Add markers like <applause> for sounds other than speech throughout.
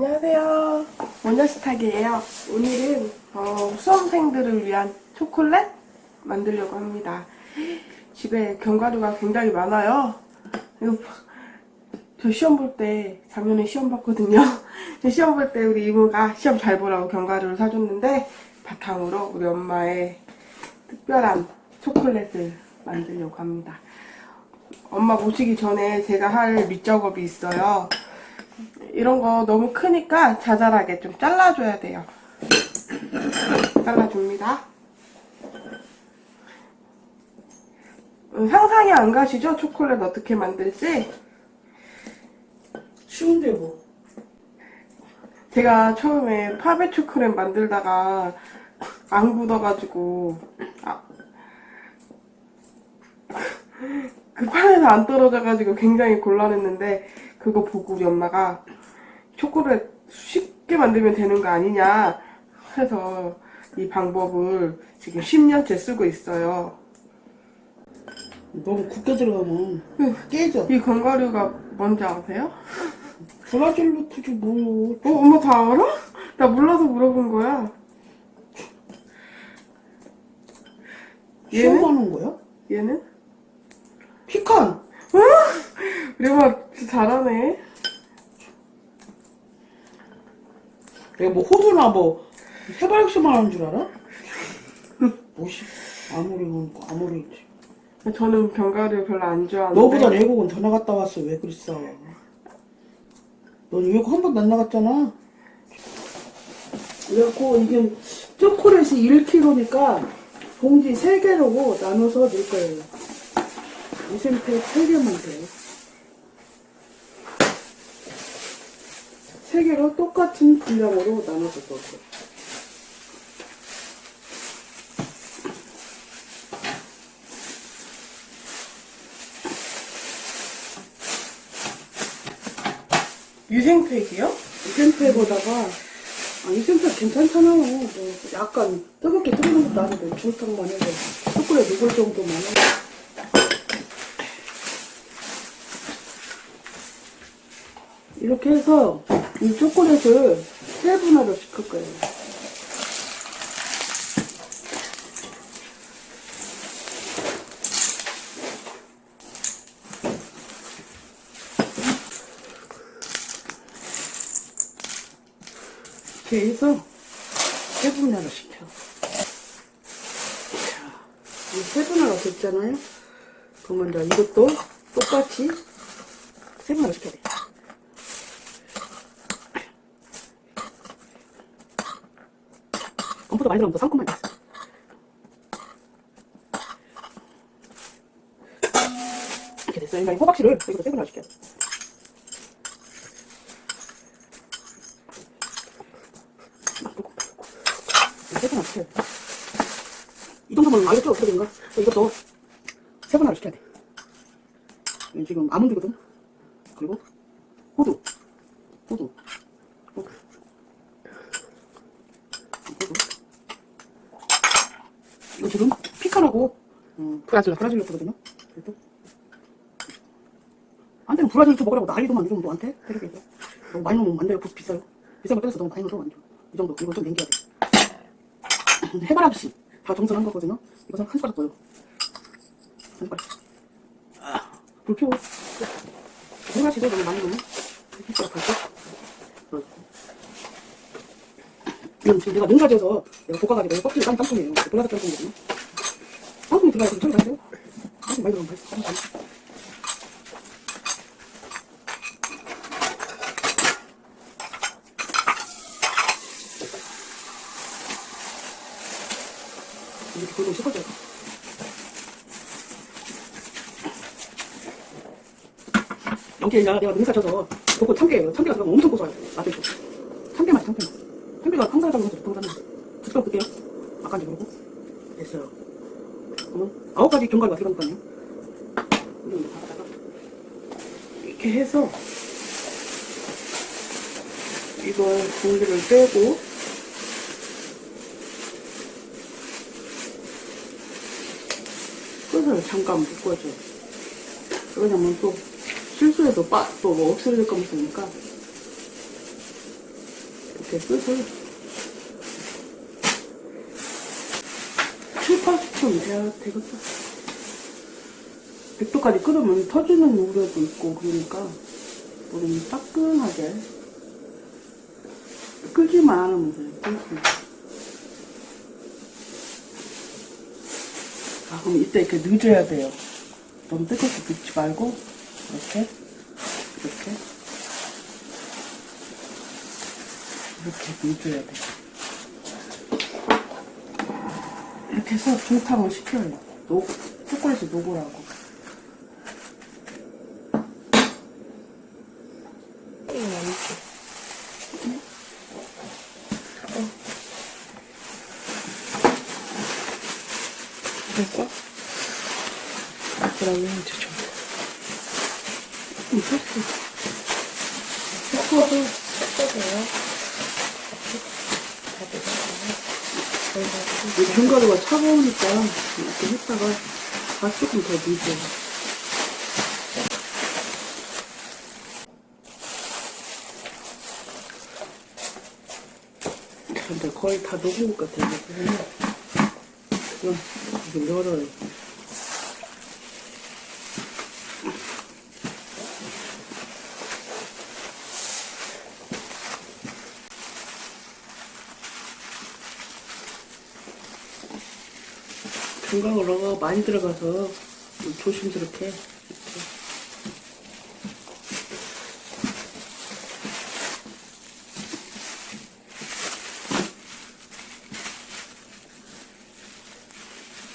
안녕하세요. 모녀스탁이에요. 오늘은 어, 수험생들을 위한 초콜릿 만들려고 합니다. 집에 견과류가 굉장히 많아요. 이거 저 시험 볼 때 작년에 시험 봤거든요. <laughs> 저 시험 볼 때 우리 이모가 시험 잘 보라고 견과류를 사줬는데 바탕으로 우리 엄마의 특별한 초콜릿을 만들려고 합니다. 엄마 모시기 전에 제가 할 밑작업이 있어요. 이런 거 너무 크니까 자잘하게 좀 잘라줘야 돼요. 잘라줍니다. 음, 상상이 안 가시죠? 초콜릿 어떻게 만들지? 쉬운데 뭐. 제가 처음에 파베 초콜릿 만들다가 안 굳어가지고 아, 그 판에서 안 떨어져가지고 굉장히 곤란했는데 그거 보고 우리 엄마가 초콜릿 쉽게 만들면 되는 거 아니냐 해서 이 방법을 지금 10년째 쓰고 있어요. 너무 굳게 들어가면 깨져. 이 견과류가 뭔지 아세요? 브라질루트지 뭐. 어, 엄마 다 알아? 나 몰라서 물어본 거야. 얘는? 시험하는 거야? 얘는? 피칸. 우리 엄마 진짜 잘하네. 내가 뭐 호두나 뭐 해바라기만 하는 줄 알아? <laughs> 뭐시 아무리 그러고 아무리 저는 견과류 별로 안 좋아하는데. 너보다 외국은 더 나갔다 왔어 왜 그랬어? 넌 외국 한 번도 안 나갔잖아. 그래갖고 이게 초콜릿이 1kg니까 봉지 3개로 나눠서 넣을 거예요. 이센테 3개만 돼요. 3개로 똑같은 분량으로 넣을 거예요. 유생팩이요? 이센트에다가 아, 이센트 괜찮잖아요. 뭐 약간 뜨겁게 끓이는 것도 아닌데 중탕만 해도 초콜릿 녹을 정도만 해. 이렇게 해서 이 초콜릿을 세 분할로 시킬 거예요. 이렇게 해서 세 분할로 시켜. 자, 이세 분할로 됐잖아요. 그러면 이제 이것도 똑같이 세 분할로 시켜야 돼. 컴퓨터 많이 들어가면 또 상큼하게 있어. 이렇게 됐어요. 그러니까 이 호박씨를 여기서 세 분할로 시켜야 돼. 세분 시켜야 돼. 이 정도면 알겠죠? 어떻게 된가? 이것도 세 분할로 시켜야 돼. 지금 아몬드거든? 그리고. 호두. 호두. 호두. 이거 피카라고 음, 브라질. 브라질로거든요. 그래도 한테는 브라질로 먹으라고 난리도만 이러면 너한테 돼. 너무 많이 넣으면 안 돼요. 부스 비싸요. 비싼 거 떼서 너무 많이 넣어서 안 돼. 이 정도. 이거 좀 남겨야 돼. 해바라기 다 정성한 거거든요. 이거 한 숟가락 넣어요. 한 숟가락. 아, 불 피워. 해바라기도 너무 많이 넣으면 한 숟가락 넣고. 이건 지금 내가 농사 지어서 내가 볶아가지고 껍질이 딴 땅콩이에요. 보라색 땅콩이거든요. 땅콩이 들어가야 좀 처리 맛있어요. 땅콩 많이 들어가면. 이렇게 돌고 내가 농사 져서 볶고 참깨예요. 참깨가 들어가면 엄청 고소해요. 맛있어. 참깨 맛이 참깨 맛. 참깨가 항산화작용을 해서 좋다고 하잖아요. 두 숟가락 넣을게요. 아까 이제 그러고. 아홉 가지 견과류가 들어가니까요. 이렇게 해서 이걸 공기를 빼고 끈을 잠깐 묶어줘. 왜냐면 또 실수해도 빠, 또뭐 없어질 거니까. 이렇게 끝을 7, 80분 돼야 되겠다. 100도까지 끓으면 터지는 우려도 있고 그러니까 우리는 따끈하게 끓지만 않으면 돼요. 끓지만. 아 그럼 이때 이렇게 늦어야 돼요. 너무 뜨겁게 붓지 말고 이렇게 이렇게 이렇게 늦어야 돼. 이렇게 해서 중탕을 시켜요. 녹 초콜릿이 녹으라고. 됐어? 그러면 이제 좀이 소스 섞어도 섞어줘요. 다 되잖아요. 저희가 이 견과류가 차가우니까 이렇게 했다가 다 조금 더 늦어. 근데 거의 다 녹은 것 같아요. 이건 이거 열어요. 견과류가 많이 들어가서 조심스럽게.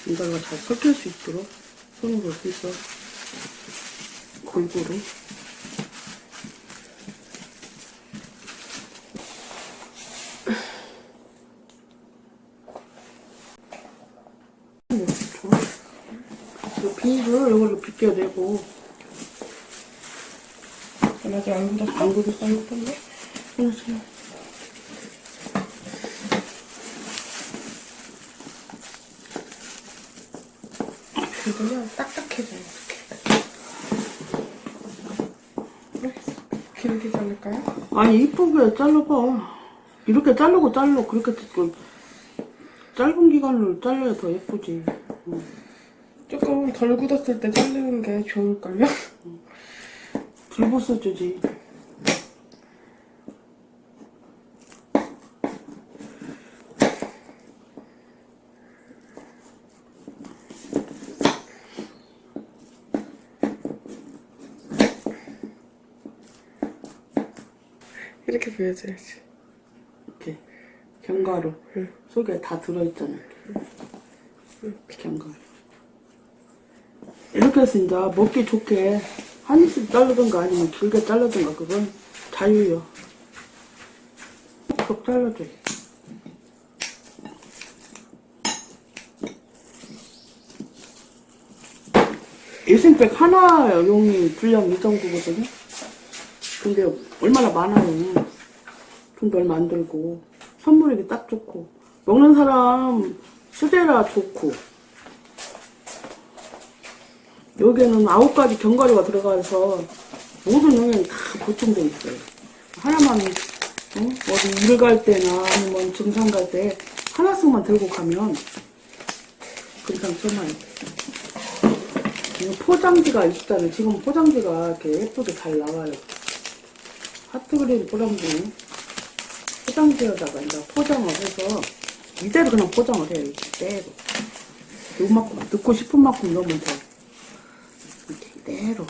견과류가 잘 섞일 수 있도록 손으로 해서 골고루 좋아. 이 비닐을 이걸로 전 아직 안 굳었어. 안 굳었어. 안 굳었네? 알았어요. 그냥 딱딱해져요. 이렇게. 길게 자를까요? 아니 이쁘게 잘라봐. 이렇게 자르고 잘라 그렇게 그 짧은 기간으로 잘라야 더 예쁘지. 응. 조금 덜 굳었을 때 자르는 게 좋을걸요? 불 벗어주지. 이렇게 보여줘야지. 이렇게 견과류 응. 속에 다 들어있잖아. 이렇게 견과류. 이렇게 해서 이제 먹기 좋게 한 입씩 자르든가 아니면 길게 자르든가 그건 자유요. 쏙 잘라줘. 일생백 하나 용이 분량 이 정도거든요. 근데 얼마나 많아요. 돈도 얼마 안 들고 선물이기 딱 좋고 먹는 사람 수제라 좋고 여기에는 아홉 가지 견과류가 들어가서 모든 영양이 다 보충돼 있어요. 하나만 응? 어디 일 갈 때나 아니면 증상 갈때 하나씩만 들고 가면 금상첨화요. 이거 포장지가 있다는 지금 포장지가 이렇게 예쁘게 잘 나와요. 하트 그린 포장지 포장지에다가 이제 포장을 해서 이대로 그냥 포장을 해요. 이대로 요만큼 넣고 싶은 만큼 넣으면 돼. 이렇게 이대로.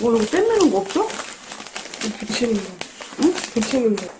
뭐 이거 떼매는 거 없어? 붙이는 거. 응? 붙이는 거.